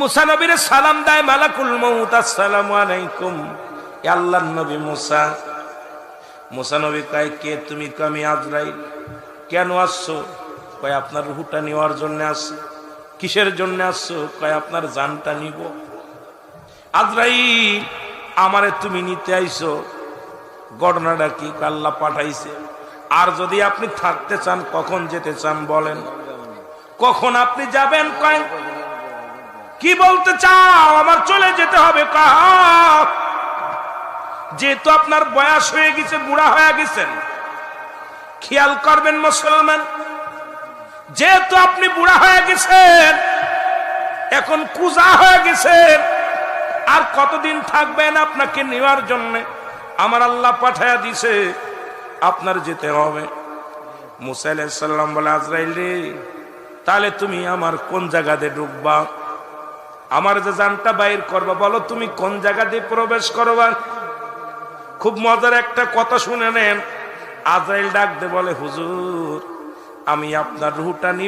মুসা নবীর সালাম দেয়, মালাকুল মৌত আসসালামু আলাইকুম। আল্লাহ নবী মুসা। মুসা নবী কয়, কে তুমি? কামি আজরাইল। কেন আসছো? কয়, আপনার রুহুটা নেওয়ার জন্য আসছো। কিসের জন্য আসছো? কয়, আপনার জানটা নিব। আজরাইল, আমারে তুমি নিতে আইছো। ঘটনাটা কি? আল্লাহ পাঠাইছে। আর যদি আপনি থাকতে চান, কখন যেতে চান বলেন। কখন আপনি যাবেন? কয় কি বলতে চাও? আমার চলে যেতে হবে যেহেতু আপনার বয়স হয়ে গেছে, বুড়া হয়ে গেছেন, খেয়াল করবেন মুসলমান, যেহেতু আপনি বুড়া হয়ে গেছেন, এখন কুজা হয়ে গেছেন, আর কতদিন থাকবেন আপনাকে নেওয়ার জন্য? আমার আল্লাহ পাঠায়া দিছে, আপনার যেতে হবে। মুসাইসাল্লাম বলে, আজরাইল রে, তাহলে তুমি আমার কোন জায়গাতে ঢুকবা আমার যে জানটা বাইর করবা, বলো তুমি কোন জায়গা দিয়ে প্রবেশ করবা? খুব মজার একটা কথা শুনে নেন। আজরাইল ডাক দে বলে, হুজুর, আমি আপনার রুহটা নিব।